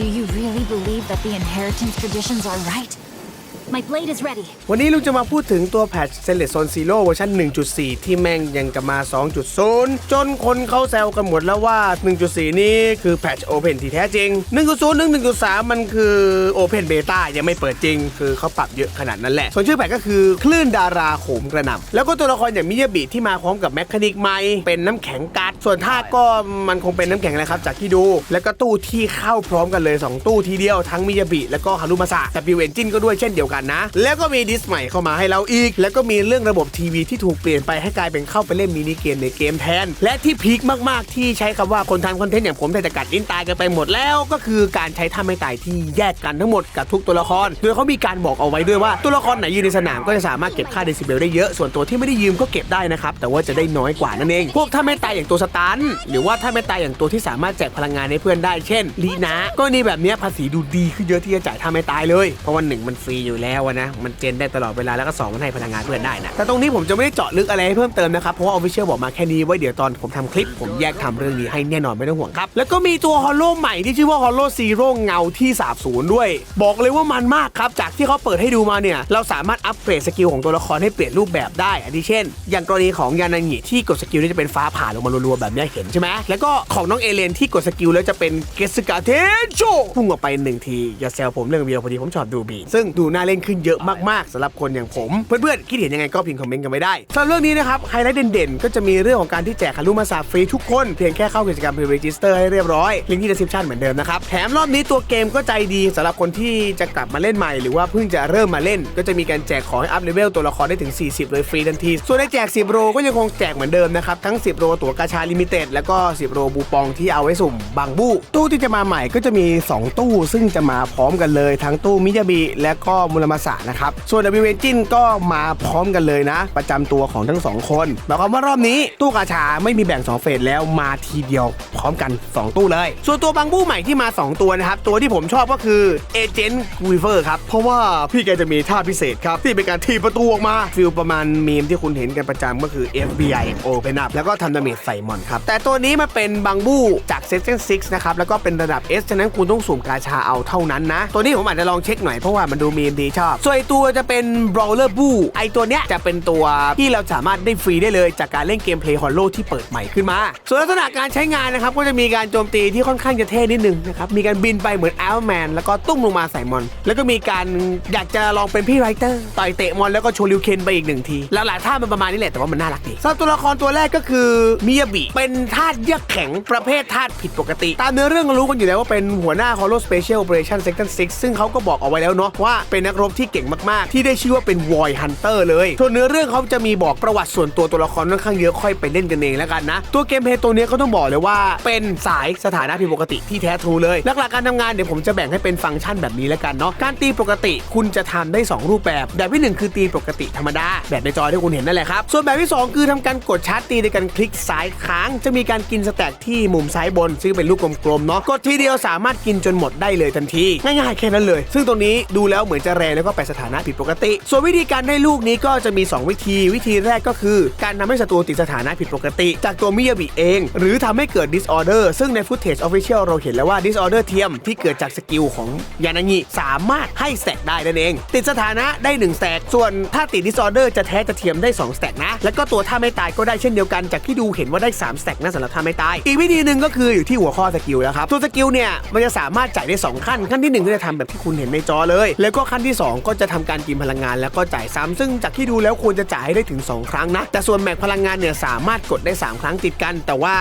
Do you really believe that the inheritance traditions are right? My blade is ready. วันนี้ลุงจะมาพูดถึงตัวแพทเซเลตโซนซีโร่เวอร์ชัน1.4 ที่แม่งยังกับมา 2.0 จนคนเขาแซวกันหมดแล้วว่า 1.4 นี้คือแพทโอเพนที่แท้จริง 1.0ถึง1.3 มันคือโอเพนเบต้ายังไม่เปิดจริง คือเขาปรับเยอะขนาดนั้นแหละ ส่วนชื่อแพทก็คือคลื่นดาราโขมกระหน่ำแล้วก็ตัวละครอย่างมิยาบิที่มาพร้อมกับแมคคานิกไมเป็นน้ำแข็งกัดส่วนท่าก็มันคงเป็นน้ำแข็งแหละครับจากที่ดู แล้วก็ตู้ที่เข้าพร้อมกันเลย 2 ตู้ทีเดียวทั้งมิยาบิแล้วก็ฮารุมาสะแต่บิวเอนจินก็ด้วยเช่นเดียวกันนะ แล้วก็มีดิสใหม่เข้ามาให้เราอีก แล้วก็มีเรื่องระบบทีวีที่ถูกเปลี่ยนไปให้กลายเป็นเข้าไปเล่นมินิเกมในเกมแทน และที่พีคมากๆ ที่ใช้คำว่าคนทำคอนเทนต์อย่างผมแต่จะกัดอินตายกันไปหมดแล้ว ก็คือการใช้ท่าไม่ตายที่แยกกันทั้งหมดกับทุกตัวละคร โดยเขามีการบอกเอาไว้ด้วยว่าตัวละครไหนยืนในสนามก็จะสามารถเก็บค่าเดซิเบลได้เยอะส่วนตัวที่ไม่ได้ยืมก็เก็บได้นะครับแต่ว่าจะได้น้อยกว่านั่นเองพวกท่าไม่ตายอย่างตัวสตันหรือว่าท่าไม่ตายอย่างตัวที่สามารถแจกพลังงานให้เพื่อนได้เช่นลีนะก็นี่แบบเนี้ภาษีดูดีขึ้นเยอะที่จะจ่ายท่าไม่ตายเลย เพราะวันหนึ่งมันฟรีอยู่แล้วอะนะ มันเจนได้ตลอดเวลาแล้วก็สองมันให้พลังงานเพื่อนได้นะ แต่ตรงนี้ผมจะไม่ได้เจาะลึกอะไรให้เพิ่มเติมนะครับ เพราะว่าออฟฟิเชียลบอกมาแค่นี้ไว้เดี๋ยวตอนผมทำคลิป ผมแยกทำเรื่องนี้ให้แน่นอนไม่ต้องห่วงครับ แล้วก็มีตัวฮอลโลใหม่ที่ชื่อว่าฮอลโลซีโร่เงาที่สาบสูญด้วย บอกเลยว่ามันมากครับ จากที่เขาเปิดให้ดูมาเนี่ย เราสามารถอัปเกรดสกิลของตัวละครให้เปลี่ยนรูปแบบได้อาทิเช่น อย่างกรณีของยานางิที่กดสกิลนี่จะเป็นฟ้าผ่าลงมารัวๆแบบนี้เห็นใช่ไหมแล้วก็ของน้องเอเลนที่กดสกิลแล้วจะเป็นเกสกาเทนโชพุ่งออกไปหนึ่งทีอย่าแซวผมเรื่องเดียวพอดีผมชอบดูบีซึ่งดูน่าเล่นขึ้นเยอะมากๆสำหรับคนอย่างผม เพื่อนๆคิดเห็นยังไงก็พิมพ์คอมเมนต์กันไว้ได้สำหรับเรื่องนี้นะครับไฮไลท์เด่นๆ ก็จะมีเรื่องของการที่แจกคารุมาสาฟรีทุกคนเพียงแค่เข้ากิจกรรม pre-register ให้เรียบร้อยลิงก์ที่ description เหมือนเดิมนะครับแถมรอบนี้ตัวเกมก็ใจดีสำหรับคนที่จะกลับมาเล่นใหม่ หรือว่าเพิ่งจะเริ่มมาเล่น ก็จะมีการแจกของให้อัพเลเวลตัวละครได้ถึง 40 เลยฟรีทันที ส่วนในแจก 10 โรก็ยังคงแจกเหมือนเดิมนะครับทั้ง 10 โรตั๋วกาชาลิมิเต็ดแล้วก็ 10 โรบูปองที่เอาไว้สุ่มบางบู้ตู้ที่จะมาใหม่ก็จะมี 2 ตู้ ซึ่งจะมาพร้อมกันเลยทั้งตู้มิยาบิและก็มุรามาสะนะครับ ส่วน W Engine ก็มาพร้อมกันเลยนะ ประจำตัวของทั้งสองคนหมายความว่ารอบนี้ตู้กาชาไม่มีแบ่ง 2 เฟสแล้วมาทีเดียวพร้อมกัน 2 ตู้เลย ส่วนตัวบางบู้ใหม่ที่มา 2 ตัวนะครับ ตัวที่ผมชอบก็คือ Agent Weaver ครับ เพราะว่าพี่แกจะมีท่าพิเศษครับ ที่เป็นการทีประตูออกมาฟิลประมาณมีมที่คุณเห็นกันประจำก็คือ FBI Open Up แล้วก็ทำดาเมจใส่มอนครับแต่ตัวนี้มันเป็นบางบู้จาก Section 6นะครับแล้วก็เป็นระดับ S ฉะนั้นคุณต้องสุ่มกาชาเอาเท่านั้นนะ ตัวนี้ผมอาจจะลองเช็คหน่อยเพราะว่ามันดูมีมดีชอบ ส่วนตัวจะเป็น Brawler Boo ไอตัวเนี้ยจะเป็นตัวที่เราสามารถได้ฟรีได้เลยจากการเล่นเกมเพลย์ฮอลโลที่เปิดใหม่ขึ้นมา ส่วนลักษณะการใช้งานนะครับก็จะมีการโจมตีที่ค่อนข้างจะเท่นิดนึงนะครับมีการบินไปเหมือน Iron Man แล้วก็ตุ้มลงมาใส่มอน แล้วก็มีการอยากจะลองเป็นพี่ไรเตอร์ต่อยเตะมอนแล้วก็โชว์ริวเคนไปอีกหนึ่งทีแล้วหลายท่ามันประมาณนี้แหละแต่ว่ามันน่ารักดีสำหรับตัวละครตัวแรกก็คือมิยาบิเป็นธาตุเยือกแข็งประเภทธาตุผิดปกติ ตามเนื้อเรื่องก็รู้กันอยู่แล้วว่าเป็นหัวหน้า Hollow Special Operation Sector 6ซึ่งเขาก็บอกเอาไว้แล้วเนาะว่าเป็นนักรบที่เก่งมากๆ ที่ได้ชื่อว่าเป็น Void Hunter เลยส่วนเนื้อเรื่องเขาจะมีบอกประวัติส่วนตัวตัวละครค่อนข้างเยอะค่อยไปเล่นกันเองแล้วกันนะ ตัวเกมเพลย์ตัวนี้ก็ต้องบอกเลยว่า เป็นสายสถานะผิดปกติที่แท้ทรูเลยหลักๆการทำงานเดี๋ยวผมจะแบ่งให้เป็นฟังก์ชันแบบนี้แล้วกันเนาะการตีปกติคุณจะทำได้ 2 รูปแบบ แบบที่หนึ่งคือตีปกติธรรมดา แบบในจอที่คุณเห็นนั่นแหละครับ ส่วนแบบที่ 2 คือทำการกดชาร์จตีในการคลิกซ้ายค้าง จะมีการกินสแต็กที่มุมซ้ายบน ซึ่งเป็นลูกกลมๆเนาะกดทีเดียวสามารถกินจนหมดได้เลยทันที ง่ายๆแค่นั้นเลย ซึ่งตรงนี้ดูแล้วเหมือนจะแรงแล้วก็ไปสถานะผิดปกติ ส่วนวิธีการได้ลูกนี้ก็จะมี 2 วิธี วิธีแรกก็คือ การทำให้ศัตรูติดสถานะผิดปกติ จากตัวมิยาบิเอง หรือทำให้เกิด disorder ซึ่งใน footage official เราเห็นแล้วว่า disorder เทียมที่เกิดจากสกิลของยานางิสามารถให้แต็กได้นั่นเอง ติดสถานะได้1แต็กส่วนถ้าติด disorder จะแท้จะเทียมได้2แต็กนะ แล้วก็ตัวท่าไม่ตายก็ได้เช่นเดียวกัน จากที่ดูเห็นว่าได้3แต็กนะสำหรับท่าไม่ตาย อีกวิธีหนึ่งก็คืออยู่ที่หัวข้อสกิลแล้วครับตัวสกิลเนี่ยมันจะสามารถจ่ายได้ 2 ขั้นขั้นที่1ก็จะทำแบบที่คุณเห็นในจอเลย แล้วก็ขั้นที่2 ก็จะทำการกินพลังงานแล้วก็จ่ายซ้ำซึ่งจากที่ดูแล้วควรจะจ่ายให้ได้ถึง 2 ครั้งนะ แต่ส่วนแม็กพลังงานเนี่ยสามารถกดได้ 3 ครั้งติดกัน แต่ว่า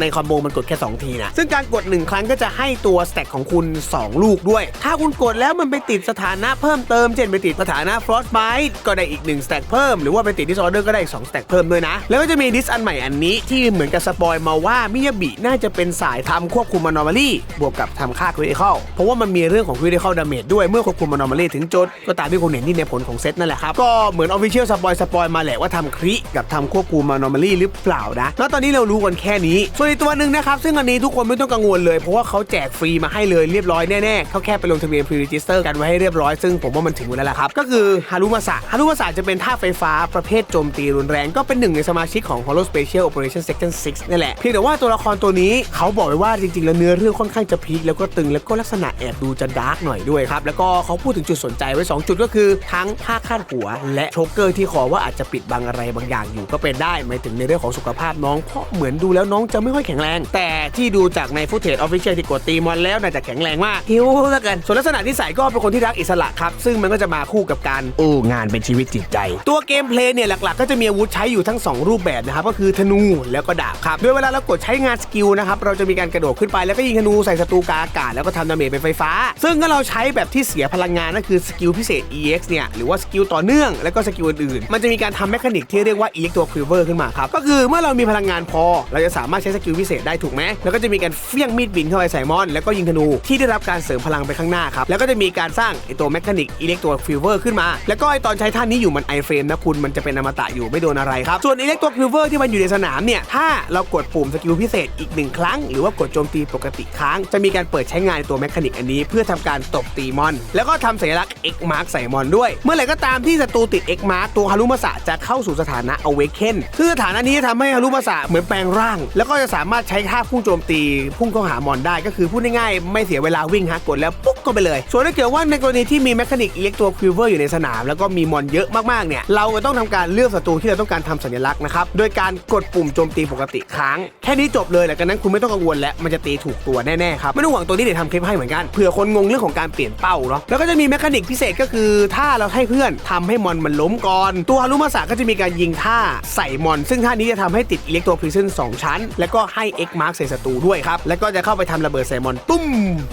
ในคอมโบมันกดแค่ 2 ทีนะซึ่งการกด 1 ครั้งก็จะให้ตัวสแต็กของคุณ 2 ลูกด้วย ถ้าคุณกดแล้วมันไปติดสถานะเพิ่มเติมเช่นไปติดสถานะ Frostbite ก็ได้อีก1สแต็กเพิ่มหรือว่าไปติด Disorder ก็ได้อีก2สแต็กเพิ่มด้วยนะแล้วก็จะมีดิสอันใหม่อันนี้ที่เหมือนกับสปอยมาว่ามิยาบิน่าจะเป็นสายทำควบคุม anomaly บวกกับทำค่า critical เพราะว่ามันมีเรื่องของ critical damage ด้วยเมื่อควบคุม anomaly ถึงโจถก็ตามที่คุณเห็นที่ในผลของเซตนั่นแหละครับ ก็เหมือนออฟฟิเชียลสปอยสปอยมาแหละว่าทำคริกับทำควบคุมมานอร์มาลี่หรือเปล่านะ แล้วตอนนี้เรารู้กันแค่นี้ ส่วนอีกตัวหนึ่งนะครับ ซึ่งอันนี้ทุกคนไม่ต้องกังวลเลย เพราะว่าเขาแจกฟรีมาให้เลยเรียบร้อยแน่ๆเขาแค่ไปลงทะเบียนพรีรีจิสเตอร์กันไว้ให้เรียบร้อยซึ่งผมว่ามันถึงเวลาแล้วครับก็คือฮารุมาสะฮารุมาสะจะเป็นท่าไฟฟ้าประเภทโจมตีรุนแรงก็เป็นหนึ่งในสมาชิกของ Hollow Special Operation Section 6นี่แหละเพียงแต่ว่าตัวละครตัวนี้เขาบอกไว้ว่าจริงๆ แล้วเนื้อเรื่องค่อนข้างจะพีคแล้วก็ตึงแล้วก็ลักษณะแอบดูจะดาร์กหน่อยด้วยครับแล้วก็เขาพูดถึงจุดสนใจไว้ 2 จุดก็คือทั้งผ้าคาดหัว และโชกเกอร์ที่คอว่าอาจจะปิดบังอะไรบางอย่างอยู่ก็เป็นได้หมายถึงในเรื่องของสุขภาพน้องเพราะเหมือนดูแล้วน้องจะไม่ค่อยแข็งแรง แต่ที่ดูจากในฟุตเทจออฟฟิเชียลที่กดตีมอนแล้วน่าจะแข็งแรงมากหิวแล้วกันส่วนลักษณะที่ใส่ก็เป็นคนที่รักอิสระครับ ซึ่งมันก็จะมาคู่กับการอู้งานเป็นชีวิตจิตใจ ตัวเกมเพลย์เนี่ยหลักๆ ก็จะมีอาวุธใช้อยู่ทั้ง 2 รูปแบบนะครับก็คือธนูแล้วก็ดาบครับโดยเวลาเรากดใช้งานสกิลนะครับเราจะมีการกระโดดขึ้นไปแล้วก็ยิงธนูใส่ศัตรูกาอากาศแล้วก็ทำดาเมจเป็นไฟฟ้า ซึ่งถ้าเราใช้แบบที่เสียพลังงานนั่นคือสกิลลพิเศษ EX เนี่ยหรือว่าสกิลต่อเนื่องแล้วก็สกิลอื่นๆมันจะมีการทำแมคานิกที่เรียกว่า Electro Quiver ขึ้นมาครับก็คือเมื่อเรามีพลังงานพอ เราจะสามารถใช้สกิลพิเศษได้ถูกไหมแล้วก็จะมีการเฟี้ยงมีดบินเข้าไปใส่มอน แล้วก็ยิงธนูที่ได้รับการเสริมพลังไปข้างหน้าครับแล้วก็จะมีการสร้างไอตัวแมคานิก Electro Quiver ขึ้นมา แล้วก็ไอตอนใช้ท่านี้อยู่มันไอเฟรมนะคุณมันจะเป็นอมตะอยู่ไม่โดนอะไรครับส่วน Electro Quiver ที่มันอยู่ในสนามเนี่ยถ้าเรากดปุ่มสกิลพิเศษอีกหนึ่งครั้งหรือว่ากดโจมตีปกติค้างจะมีการเปิดใช้งานตัวแมคานิกอันนี้ เพื่อทำการตบตีมอน แล้วก็ทำสัญลักษณ์ X Mark ใส่มอนด้วย เมื่อไหร่ก็ตามที่ศัตรูติด X Mark ตัวฮารุมาสะจะเข้าสู่สถานะ Awaken ซึ่งสถานะนี้จะทำให้ฮารุมาสะเหมือนแปลงร่าง แล้วก็จะสามารถใช้ท่าพุ่งโจมตีพุ่งเข้าหามอนได้ก็คือพูดง่ายๆไม่เสียเวลาวิ่งฮะกดแล้วปุ๊บก็ไปเลย ส่วนถ้าเกิดว่าในกรณีที่มีแมคานิกเล็กโทรคิวเวอร์อยู่ในสนาม แล้วก็มีมอนเยอะมากๆเนี่ยเราก็ต้องทำการเลือกศัตรูที่เราต้องการทำสัญลักษณ์นะครับโดยการกดปุ่มโจมตีปกติค้างแค่นี้จบเลยหลังจากนั้นคุณไม่ต้องกังวลแล้วมันจะตีถูกตัวแน่ๆครับไม่ต้องห่วงตัวนี้เดี๋ยวทำคลิปให้เหมือนกันเผื่อคนงงเรื่องของการเปลี่ยนเป้าเนาะแล้วก็จะมีแมคานิกพิเศษก็คือถ้าเราให้เพื่อนทำให้มอนมันล้มก่อน ตัวฮารุมาสะก็จะมีการยิงท่าใส่มอน ซึ่งท่านี้จะทำให้ติดอิเล็กโทรพริซึน2ชั้น แล้วก็ให้ X Mark ใส่ศัตรูด้วยครับ แล้วก็จะเข้าไปทำระเบิดใส่มอนตุ้ม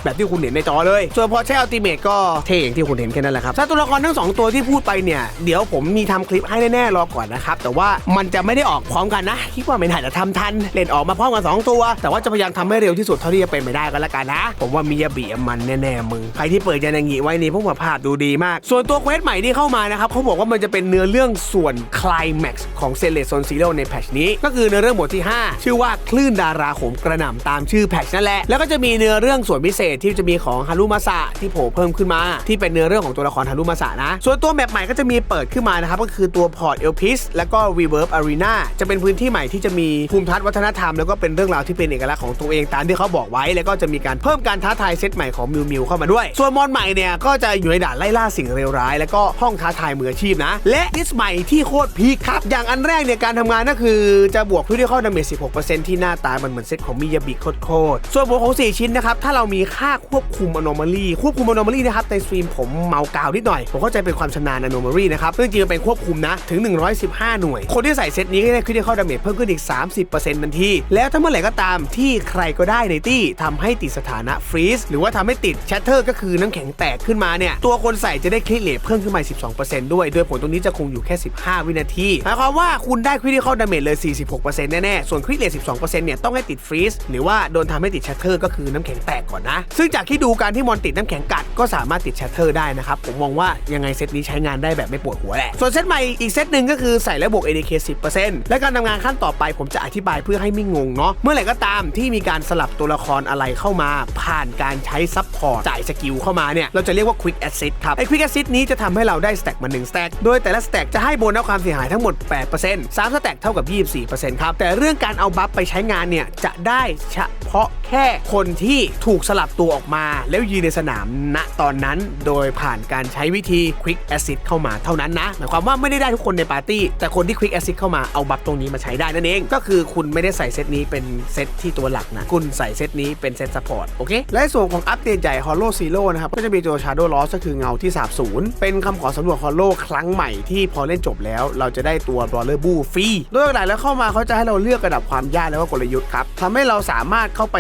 แบบที่คุณเห็นในจอเลย ส่วนพอใช้อัลติเมทก็เท่อย่างที่คุณเห็นแค่นั้นแหละครับถ้าตัวละครทั้งสองตัวที่พูดไปเนี่ย เดี๋ยวผมมีทำคลิปให้แน่ๆรอก่อนนะครับแต่ว่ามันจะไม่ได้ออกพร้อมกันนะคิดว่าไม่น่าจะทำทันเล่นออกมาพร้อมกันสองตัว แต่ว่าจะพยายามทำให้เร็วที่สุดเท่าที่จะเป็นไปได้ก็แล้วกันนะ ผมว่ามิยาบิมันแน่ๆมึงใครที่เปิดยานางิไว้นี่พวกมาภาพดูดีมาก ส่วนตัวเควสใหม่ที่เข้ามานะครับเขาบอกว่ามันจะเป็นเนื้อเรื่องส่วนคลายแม็กซ์ของเซเลสโซนซีโร่ในแพทชนี้ ก็คือเนื้อเรื่องบทที่ 5 ชื่อว่าคลื่นดาราโหมกระหน่ำตามชื่อแพทชนั่นแหละ แล้วก็จะมีเนื้อเรื่องส่วนพิเศษที่จะมีของฮารุมาสะที่โผล่เพิ่มขึ้นมา ที่เป็นเนื้อเรื่องของตัวละครฮารุมาสะนะ ส่วนตัวแมปใหม่ก็จะมีเปิดขึ้นมานะครับก็คือตัวพอร์ตเอลพิสแล้วก็ Reverb Arena จะเป็นพื้นที่ใหม่ที่จะมีภูมิทัศน์วัฒนธรรมแล้วก็เป็นเรื่องราวที่เป็นเอกลักษณ์ของตัวเองตามที่เขาบอกไว้ แล้วก็จะมีการเพิ่มการท้าทายเซตใหม่ของมิวมิวเข้ามาด้วย ส่วนมอนใหม่เนี่ยก็จะอยู่ในด่านไล่ล่าสิ่งเลวร้าย แล้วก็ห้องท้าทายมืออาชีพนะ และดิสใหม่ที่โคตรพีคครับ อย่างอันแรกเนี่ยการทำงานก็คือจะบวกพื้นที่เข้าดาเมจ16%ที่หน้าตามันเหมือนเซตของมิยาบิโคตรส่วนบวกของ 4 ชิ้นนะครับ ถ้าเรามีค่าควบคุม anomaly ควบคุม anomaly นะครับในสตรีมผมเมากาวนิดหน่อย ผมเข้าใจเป็นความชำนาญ anomaly นะครับซึ่งจริงๆเป็นควบคุมนะถึง 115 หน่วย คนที่ใส่เซตนี้ก็ได้คริติคอลดาเมจเพิ่มขึ้นอีก 30%ทันที แล้วถ้าเมื่อไหร่ก็ตามที่ใครก็ได้ในตี้ทำให้ติดสถานะฟรีซหรือว่าทำให้ติด shatter ก็คือน้ำแข็งแตกขึ้นมาเนี่ยตัวคนใส่จะได้คริเลทเพิ่มขึ้นมา 12%ด้วย โดยผลตรงนี้จะคงอยู่แค่ 15 วินาที หมายความว่าคุณได้คริติคอลดาเมจเลย 46%แน่ๆ ส่วนคริเลท12%เนี่ยต้องให้ติดฟรีซหรือว่าโดนทำให้ติด shatter ก็คือน้ำแข็งแตกก่อนนะ ซึ่งจากที่ดูการที่มอนติดน้ำแข็งกัดก็สามารถติด shatter ได้นะครับ ผมมองว่ายังไงเซตนี้ใช้งานได้แบบไม่ปวดหัวแหละ ส่วนเซตใหม่อีกเซตหนึ่งก็คือใส่แล้วบวก ADK 10%และการทำงานขั้นต่อไปผมจะอธิบายเพื่อให้ไม่งงเนาะ เมื่อไหร่ก็ตามที่มีการสลับตัวละครอะไรเข้ามา ผ่านการใช้ซับ พอร์ตจ่ายสกิลเข้ามาเนี่ย เราจะเรียกว่า Quick Assist ครับ ไอ้ Quick Assist นี้จะทำให้เราได้สแต็กมา1สแต็กโดยแต่ละสแต็กจะให้โบนัสความเสียหายทั้งหมด 8% 3สแต็กเท่ากับ 24%ครับ แต่เรื่องการเอาบัฟไปใช้งานเนี่ยจะได้เฉพาะแค่คนที่ถูกสลับตัวออกมา แล้วยืนในสนามณตอนนั้น โดยผ่านการใช้วิธี Quick Assist เข้ามาเท่านั้นนะหมายความว่าไม่ได้ได้ทุกคนในปาร์ตี้ แต่คนที่ Quick Assist เข้ามาเอาบัฟตรงนี้มาใช้ได้นั่นเอง ก็คือคุณไม่ได้ใส่เซตนี้เป็นเซตที่ตัวหลักนะคุณใส่เซตนี้เป็นเซตซัพพอร์ตโอเคและส่วนของอัปเดตใหญ่ Hollow Zero นะครับ ก็จะมีตัว Shadow Loss ก็คือเงาที่สาบสูญเป็นคำขอสำรวจ Hollow ครั้งใหม่ที่พอเล่นจบแล้ว เราจะได้ตัว Brawler Boo ฟรีโดยหลักๆแล้วเข้ามาเขาจะให้เราเลือกระดับความยากแล้วก็กลยุทธ์ครับทำให้เราสามารถเข้าไป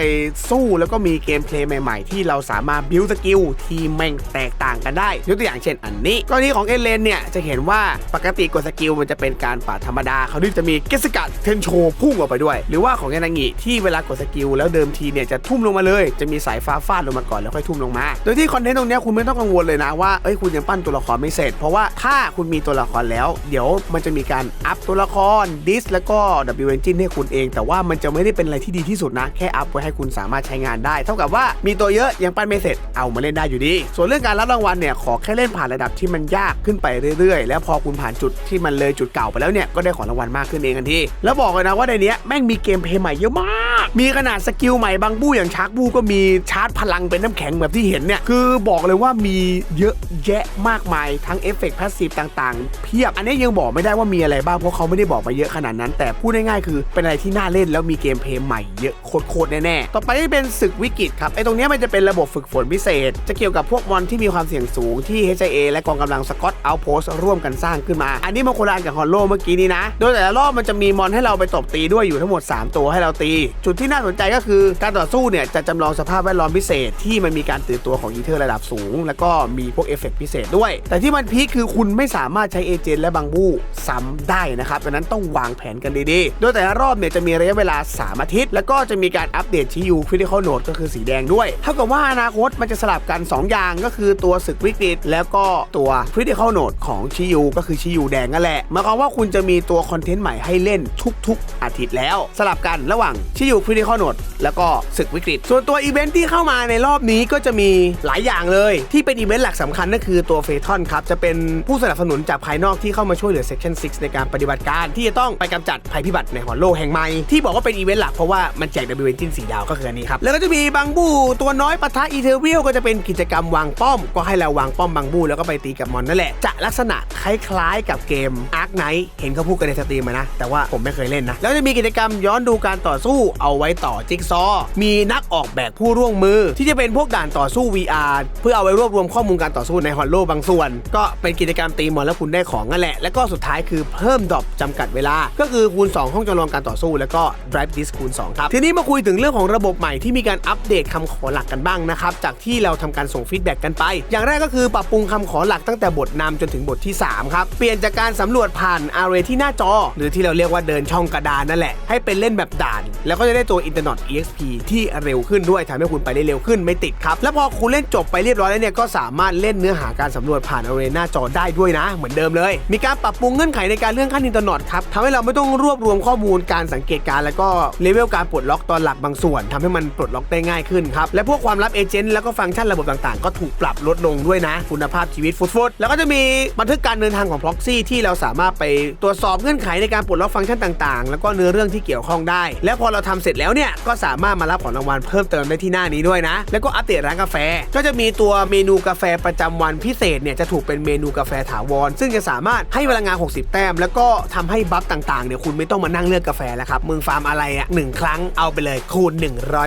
สู้แล้วก็มีเกมเพลย์ใหม่ๆ ที่เราสามารถบิวสกิลที่แม่งแตกต่างกันได้ยกตัวอย่างเช่นอันนี้กรณีของเอเลนเนี่ยจะเห็นว่าปกติกดสกิลมันจะเป็นการป่าธรรมดาเขาที่จะมีเกสกัดเทนโชพุ่งออกไปด้วย หรือว่าของยานางิที่เวลากดสกิลแล้วเดิมทีเนี่ยจะทุ่มลงมาเลย จะมีสายฟ้าฟาดลงมาก่อนแล้วค่อยทุ่มลงมา โดยที่คอนเทนต์ตรงนี้คุณไม่ต้องกังวลเลยนะว่าเอ้ยคุณยังปั้นตัวละครไม่เสร็จ เพราะว่าถ้าคุณมีตัวละครแล้ว เดี๋ยวมันจะมีการอัพตัวละครดิสแล้วก็ W Engine ให้คุณเอง แต่ว่ามันจะไม่ได้เป็นอะไรที่ดีที่สุดนะ แค่อัพไว้ให้คุณสามารถใช้งานได้ เท่ากับว่ามีตัวเยอะยังปั้นไม่เสร็จเอามาเล่นได้อยู่ดี ส่วนเรื่องการรับรางวัลเนี่ยขอแค่เล่นผ่านระดับที่มันยากขึ้นไปเรื่อยๆ แล้วพอคุณผ่านจุดที่มันเลยจุดเก่าไปแล้วเนี่ยก็ได้ของรางวัลมากขึ้นเองทันทีแล้วบอกเลยนะว่าในนี้แม่งมีเกมเพลย์ใหม่เยอะมาก มีขนาดสกิลใหม่บางบู้อย่างชาร์กบู้ก็มีชาร์จพลังเป็นน้ำแข็งแบบที่เห็นเนี่ย คือบอกเลยว่ามีเยอะแยะมากมาย ทั้งเอฟเฟกต์พาสซีฟต่างๆ เพียบ อันนี้ยังบอกไม่ได้ว่ามีอะไรบ้าง เพราะเขาไม่ได้บอกมาเยอะขนาดนั้น แต่พูดง่ายๆคือเป็นอะไรที่น่าเล่นแล้วมีเกมเพลย์ใหม่เยอะโคตรๆแน่ๆ ต่อไปเป็นศึกวิกฤตครับ ไอ้ตรงนี้มันจะเป็นระบบฝึกฝนพิเศษ จะเกี่ยวกับพวกมอนที่มีความเสี่ยงสูงที่ HIA และกองกำลังสกอตเอาโพสร่วมกันสร้างขึ้นมา อันนี้มันโคนละอันกับฮอลโลเมื่อกี้นี้นะ โดยแต่ละรอบมันจะมีมอนให้เราไปตบตีด้วยอยู่ทั้งหมด 3 ตัวให้เราตี จุดที่น่าสนใจก็คือการต่อสู้เนี่ยจะจำลองสภาพแวดล้อมพิเศษที่มันมีการตื่นตัวของอีเทอร์ระดับสูง แล้วก็มีพวกเอฟเฟกต์พิเศษด้วย แต่ที่มันพีคคือคุณไม่สามารถใช้เอเจนต์และบังบูซ้ำได้นะครับดังนั้นต้องวางแผนกันดีๆ โดยแต่ละรอบเนี่ยจะมีระยะเวลา 3 อาทิตย์ แล้วก็จะมีการอัปเดตชิยูคริติคอลโนดก็คือสีแดงด้วย เท่ากับว่าอนาคตมันจะสลับกัน 2 อย่างก็คือตัวศึกวิกฤตแล้วก็ตัวคริติคอลโนดของชิยูก็คือชิยูแดงนั่นแหละหมายความว่าคุณจะมีตัวคอนเทนต์ใหม่ให้เล่นทุก ๆ อาทิตย์แล้ว สลับกันระหว่างชิยูคริติคอลโนดแล้วก็ศึกวิกฤต ส่วนตัวอีเวนท์ที่เข้ามาในรอบนี้ก็จะมีหลายอย่างเลยที่เป็นอีเวนต์หลักสำคัญนั่นคือตัวเฟทอนครับ จะเป็นผู้สนับสนุนจากภายนอกที่เข้ามาช่วยเหลือ Section 6 ในการปฏิบัติการที่จะต้องไปกำจัดภัยพิบัติในหอโลกแห่งใหม่ที่บอกว่าเป็นอีเวนต์หลักเพราะว่ามันแจก W Engine สีดาวก็คืออันนี้ครับแล้วก็จะมีบางบูตัวน้อยปะทะอีเทเรียลก็จะเป็นกิจกรรมวางป้อม ก็ให้เราวางป้อมบางบูแล้วก็ไปตีกับมอนนั่นแหละจะลักษณะคล้ายๆ กับเกม Ark Knight เห็นเขาพูดกันในสตรีมมานะแต่ว่าผมไม่เคยเล่นนะแล้วจะมีกิจกรรมย้อนดูการต่อสู้เอาไว้ต่อจิ๊กซอ มีนักออกแบบผู้ร่วมมือที่จะเป็นพวกด่านต่อสู้ VR เพื่อเอาไว้รวบรวมข้อมูลการต่อสู้ในฮอลโลบางส่วน ก็เป็นกิจกรรมตีมอนแล้วคุณได้ของนั่นแหละ แล้วก็สุดท้ายคือเพิ่มดรอปจำกัดเวลา ก็คือคูณ 2 ห้องจำลองการต่อสู้ แล้วก็ drive disk คูณ 2 ครับ ทีนี้มาคุยถึงเรื่องของระบบใหม่ที่มีการอัปเดตคำขอหลักกันบ้างนะครับ จากที่เราทำการส่งฟีดแบ็กกันไป อย่างแรกก็คือปรับปรุงคำขอหลักตั้งแต่บทนำจนถึงบทที่ 3 ครับ เปลี่ยนจากการสำรวจผ่านอาร์เรที่หน้าจอ หรือที่เราเรียกว่าเดินช่องกระดานนั่นแหละ ให้เป็นเล่นแบบด่าน แล้วก็จะได้ตัว Internet EXP ที่เร็วขึ้นด้วยทำให้คุณไปได้เร็วขึ้นไม่ติดครับ แล้วพอคุณเล่นจบไปเรียบร้อยแล้วเนี่ยก็สามารถเล่นเนื้อหาการสำรวจผ่านอาร์เรหน้าจอได้ด้วยนะ เหมือนเดิมเลย มีการปรับปรุงเงื่อนไขในการเลื่อนขั้นอินเทอร์เน็ตครับทำให้เราไม่ต้องรวบรวมข้อมูลการสังเกตการแล้วก็เลเวลการปลดล็อกตอนหลักบางส่วนทำให้มันปลดล็อกได้ง่ายขึ้นครับและพวกความลับเอเจนต์แล้วก็ฟังก์ชันระบบต่างๆ ก็ถูกปรับลดลงด้วยนะ คุณภาพชีวิตฟุดๆแล้วก็จะมีบันทึกการเดินทางของ proxy ที่เราสามารถไปตรวจสอบเงื่อนไขในการปลดล็อกฟังก์ชันต่างๆ แล้วก็เนื้อเรื่องที่เกี่ยวข้องได้ และพอเราทำเสร็จแล้วเนี่ยก็สามารถมารับของรางวัลเพิ่มเติมได้ที่หน้านี้ด้วยนะ แล้วก็อัปเดตร้านกาแฟ ก็จะมีตัวเมนูกาแฟประจำวันพิเศษเนี่ยจะถูกเป็นเมนูกาแฟถาวร ซึ่งจะสามารถให้พลังงาน 60 แต้ม แล้วก็ทำให้บัฟต่างๆเนี่ยคุณไม่ต้องมานั่งเลือกกาแฟแล้วครับมึงฟาร์มอะไรอะหนึ่งครั้งเอาไปเลยคูณ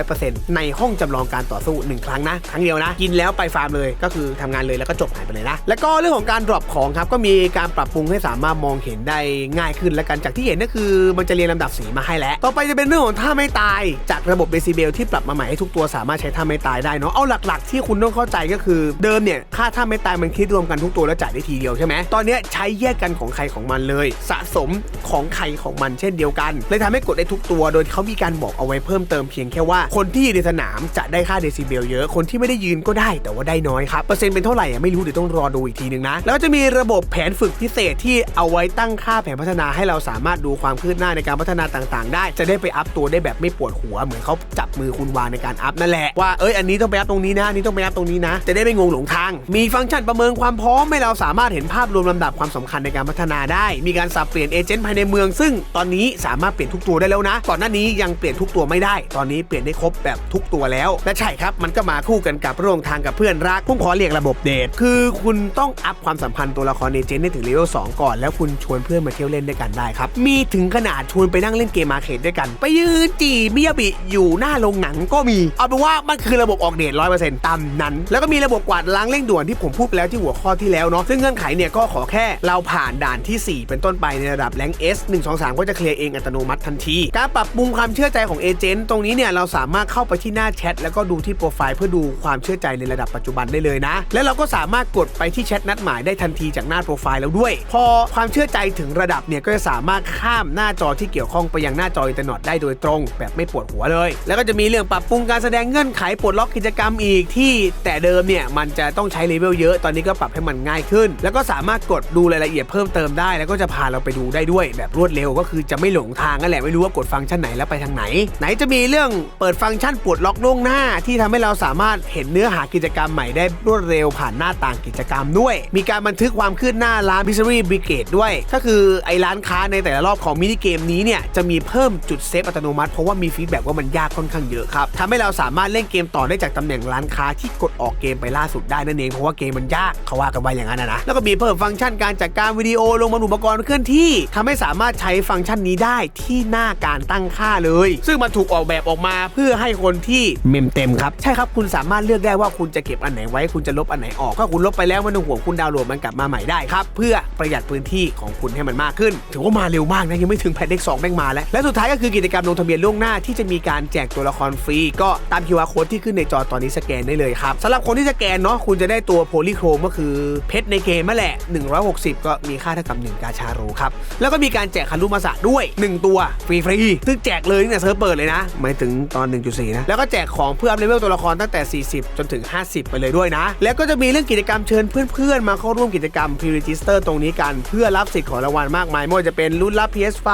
100%ในห้องจำลองการต่อสู้ 1 ครั้งนะ ครั้งเดียวนะ กินแล้วไปฟาร์มเลยก็คือทำงานเลยแล้วก็จบหายไปเลยนะ แล้วก็เรื่องของการดรอปของครับก็มีการปรับปรุงให้สามารถมองเห็นได้ง่ายขึ้นและกันจากที่เห็นก็คือมันจะเรียงลำดับสีมาให้แล้ว ต่อไปจะเป็นเรื่องของท่าไม่ตาย จากระบบเดซิเบลที่ปรับมาใหม่ให้ทุกตัวสามารถใช้ท่าไม่ตายได้เนาะเอาหลักๆ ที่คุณต้องเข้าใจก็คือเดิมเนี่ยค่าท่าไม่ตายมันคิดรวมกันทุกตัวแล้วจ่ายได้ทีเดียวใช่ไหมตอนนี้ใช้แยกกันของใครของมันเลย สะสมของใครของมันเช่นเดียวกันเลยทำให้กดได้ทุกตัว โดยเขามีการบอกเอาไว้เพิ่มเติมเพียงแค่ว่าคนที่อยู่ในสนามจะได้ค่าเดซิเบลเยอะคนที่ไม่ได้ยืนก็ได้แต่ว่าได้น้อยครับเปอร์เซ็นต์เป็นเท่าไหร่ไม่รู้เดี๋ยวต้องรอดูอีกทีนึงนะแล้วก็จะมีระบบแผนฝึกพิเศษที่เอาไว้ตั้งค่าแผนพัฒนาให้เราสามารถดูความคืบหน้าในการพัฒนาต่างๆ ได้ จะได้ไปอัพตัวได้แบบไม่ปวดหัว เหมือนเขาจับมือคุณวางในการอัพนั่นแหละว่าเอ้ยอันนี้ต้องไปอัพตรงนี้นะนนี้ต้องไปอัพตรงนี้นะ จะได้ไม่งงหลงทาง มีฟังก์ชันประเมินความพร้อมให้เราสามารถเห็นภาพรวมลำดับความสำคัญในการพัฒนาได้ มีการสับเปลี่ยนเอเจนต์ภายในเมือง ซึ่งตอนนี้สามารถเปลี่ยนทุกตัวได้แล้วนะ ก่อนหน้านี้ยังเปลี่ยนทุกตัวไม่ได้ ตอนนี้เปลี่ยนได้ครบแบบทุกตัวแล้ว และใช่ครับ มันก็มาคู่กันกับร่วมทางกับเพื่อนรักผมขอเรียกระบบเดท คือคุณต้องอัพความสัมพันธ์ตัวละครเอเจนต์ให้ถึงเลเวล2ก่อน แล้วคุณชวนเพื่อนมาเที่ยวเล่นด้วยกันได้ครับ มีถึงขนาดชวนไปนั่งเล่นเกมมาเคดด้วยกัน ไปยืนจีมิยาบิอยู่หน้าโรงหนังก็มี เอาเป็นว่ามันคือระบบออกเดทร้อยเปอร์เซ็นต์ตามนั้น แล้วก็มีระบบกวาดล้างเร่งด่วนที่ผมพูดไปแล้วที่หัวข้อที่แล้วเนาะซึ่งเงื่อนไขเนี่ยก็ขอแค่เราผ่านด่านที่ 4 เป็นต้นไปในระดับแรง S 1 2 3ก็จะเคลียร์เองอัตโนมัติทันที การปรับปรุงความเชื่อใจของเอเจนต์ตรงนี้เนี่ยเราสามารถเข้าไปที่หน้าแชทแล้วก็ดูที่โปรไฟล์เพื่อดูความเชื่อใจในระดับปัจจุบันได้เลยนะ และเราก็สามารถกดไปที่แชทนัดหมายได้ทันทีจากหน้าโปรไฟล์แล้วด้วย พอความเชื่อใจถึงระดับเนี่ยก็จะสามารถข้ามหน้าจอที่เกี่ยวข้องไปยังหน้าจออินเทอร์เน็ตได้โดยตรง แบบไม่ปวดหัวเลย แล้วก็จะมีเรื่องปรับปรุงการแสดงเงื่อนไขปลดล็อกกิจกรรมอีกที่แต่เดิมเนี่ยมันจะต้องใช้เลเวลเยอะตอนนี้ก็ปรับให้มันง่ายขึ้น แล้วก็สามารถกดดูรายละเอียดเพิ่มเติมได้ แล้วก็จะพาเราไปดูได้ด้วย แบบรวดเร็วก็คือจะไม่หลงทางนั่นแหละไม่รู้ว่ากดฟังก์ชันไหนแล้วไปทางไหน ไหนจะมีเรื่องเปิดฟังก์ชันปลดล็อกล่วงหน้า ที่ทำให้เราสามารถเห็นเนื้อหากิจกรรมใหม่ได้รวดเร็วผ่านหน้าต่างกิจกรรมด้วย มีการบันทึกความคืบหน้าร้าน b i s r y Brigade ด้วย ก็คือไอ้ร้านค้าในแต่ละรอบของมินิเกมนี้เนี่ยจะมีเพิ่มจุดเซฟอัตโนมัติเพราะว่ามีฟีดแบ็กว่ามันยากค่อนข้างเยอะครับทำให้เราสามารถเล่นเกมต่อได้จากตำแหน่งร้านค้าที่กดออกเกมไปล่าสุดได้นั่นเองเพราะว่าเกมมันยากเขาว่ากันไว้อย่างนั้นนะแล้วก็มีเพิ่มฟังก์ชันการจัดการวิดีโอลงบนอุปกรณ์เคลื่อนที่ทำให้สามารถใช้ฟังก์ชันนี้ได้ที่หน้าการตั้งค่าเลย ซึ่งมันถูกออกแบบออกมาเพื่อให้คนที่เมมเต็มครับใช่ครับคุณสามารถเลือกได้ว่าคุณจะเก็บอันไหนไว้คุณจะลบอันไหนออกถ้าคุณลบไปแล้วม่ต้องห่วงคุณดาวน์โหลดมันกลับมาใหม่ได้ครับเพื่อประหยัดพื้นที่ของคุณให้มันมากขึ้น ถือว่ามาเร็วมากนะยังไม่ถึงแพทเด็กสองแม่งมาแล้วและสุดท้ายก็คือกิจกรรมลงทะเบียนล่วงหน้าที่จะมีการแจกตัวละครฟรีก็ตาม QR code ที่ขึ้นในจอตอนอนนี้สแกนได้เลยครับสำหรับคนที่สแกนเนาะคุณจะได้ตัวโพลีโครมก็คือเพชรในเกมนั่นแหละ 160 ก็มีค่าเท่ากับ1กาชาโรครับ แล้วก็มีการแจกคารุมาสะด้วย 1 ตัวฟรีฟรีซึ่งแจกเลยตั้งแต่เซิร์ฟเปิดเลยนะหมายถึงตอน 1.4 นะ แล้วก็แจกของเพื่ออัพเลเวลตัวละครตั้งแต่ 40 จนถึง 50 ไปเลยด้วยนะ แล้วก็จะมีเรื่องกิจกรรมเชิญเพื่อนๆ มาเข้าร่วมกิจกรรม Pre-Register ตรงนี้กันเพื่อรับสิทธิ์ของรางวัลมากมายไม่ว่าจะเป็นรุ่นรับ PS5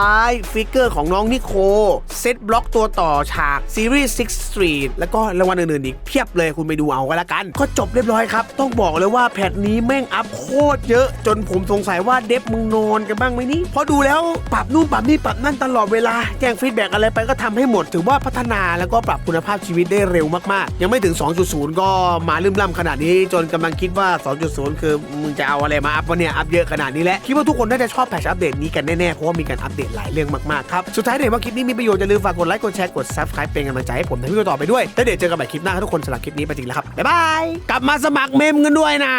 ฟิกเกอร์ของน้องนิโคเซตบล็อกตัวต่อฉากซีรีส์ Six Street แล้วก็รางวัลอื่นๆอีกเพียบเลยคุณไปดูเอาก็แล้วกัน ก็จบเรียบร้อยครับ ต้องบอกเลยว่าแพทนี้แม่งอัพโคตรเยอะ จนผมสงสัยว่าเดฟมึงนอนกันบ้างไหมนี่เพราะดูแล้วปรับนู่นปรับนี่ปรับนั่นตลอดเวลาแจ้งฟีดแบ็กอะไรไปก็ทำให้หมด ถือว่าพัฒนาแล้วก็ปรับคุณภาพชีวิตได้เร็วมากๆ ยังไม่ถึง 2.0 ก็มาลืมล่ำขนาดนี้ จนกำลังคิดว่า 2.0 คือมึงจะเอาอะไรมาอัพวะเนี่ยอัพเยอะขนาดนี้แหละคิดว่าทุกคนน่าจะชอบแพทอัปเดตนี้กันแน่ๆเพราะว่ามีการอัปเดตหลายเรื่องมากๆครับสุดท้ายเนี่ยว่าคลิปนี้มีประโยชน์อย่าลืมฝากกดไลค์กดแชร์กด subscribe เป็นกำลังใจให้ผมทำให้ต่อไปด้วยแล้วเดี๋ยวเจอกันใหม่คลิปหน้าทุกคนสำหรับคลิปนี้ไปจริงแล้วครับ บ๊ายบาย กลับมาสมัครเมมกันด้วยนะ